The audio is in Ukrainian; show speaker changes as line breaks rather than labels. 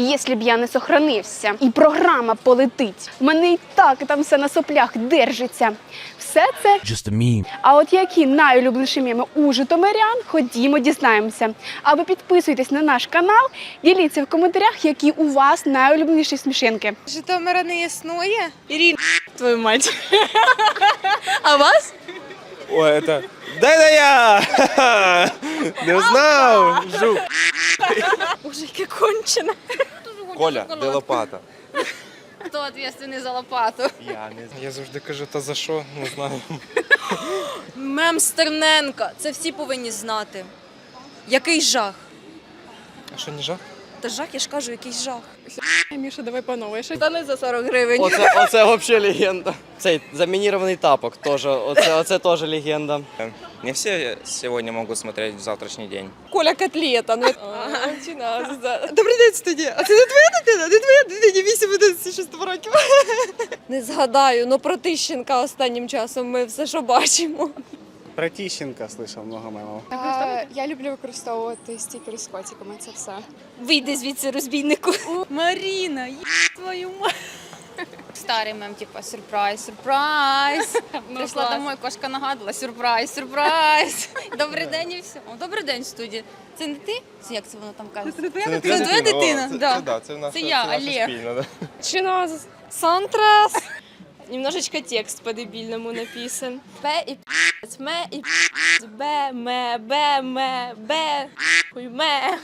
І якщо б я не сохранився, і програма полетить, в мене і так там все на соплях держиться. Все це
Just a meme.
а от які найулюбленіші меми у житомирян, ходімо, дізнаємося. А ви підписуйтесь на наш канал, діліться в коментарях, які у вас найулюбленіші смішинки.
Житомира не існує? Ірина, твою мать. А вас?
Ой, это... Да это я! Не знав! Жук.
Боже, яке кончене.
Коля, де лопата?
Хто відповідальний за лопату?
Я не Я завжди кажу, та за що? Не знаю.
Мем Стерненка. Це всі повинні знати. Який жах?
А що, не жах?
Та жах, я ж кажу, який жах.
Міша, давай по новій.
Штани за 40 гривень.
Оце, оце взагалі легенда. Цей замінірований тапок теж. Оце, оце теж легенда.
Не все сегодня могут смотреть в завтрашний день.
Коля котлета. Ну, Добрий день, студія. А це не твоя дитина? Не твоя дитині 8 11 років. Не згадаю, ну про Тищенка останнім часом ми все, що бачимо.
Про Тіщенка слышав много мемов.
Я люблю використовувати стікери з котиками. Це все.
Вийди звідси, розбійнику. Маріна, є твою мать.
Старий мем, типа сюрприз, сюрприз. Прийшла домой, кошка нагадала, сюрприз, сюрприз. Добрий день і все. О, добрий день, студія. Це не ти? Це як це воно там каже? Це твоя дитина? Це твоя дитина?
Це,
Да.
це, да, це, в нас,
Це я,
наша
Олег.
спільна, да.
Чиназ. Сантрас. Немножечко текст по-дебільному написан. Б і п***ць, ме і п***ць, бе, ме, бе, ме, бе, хуй, ме.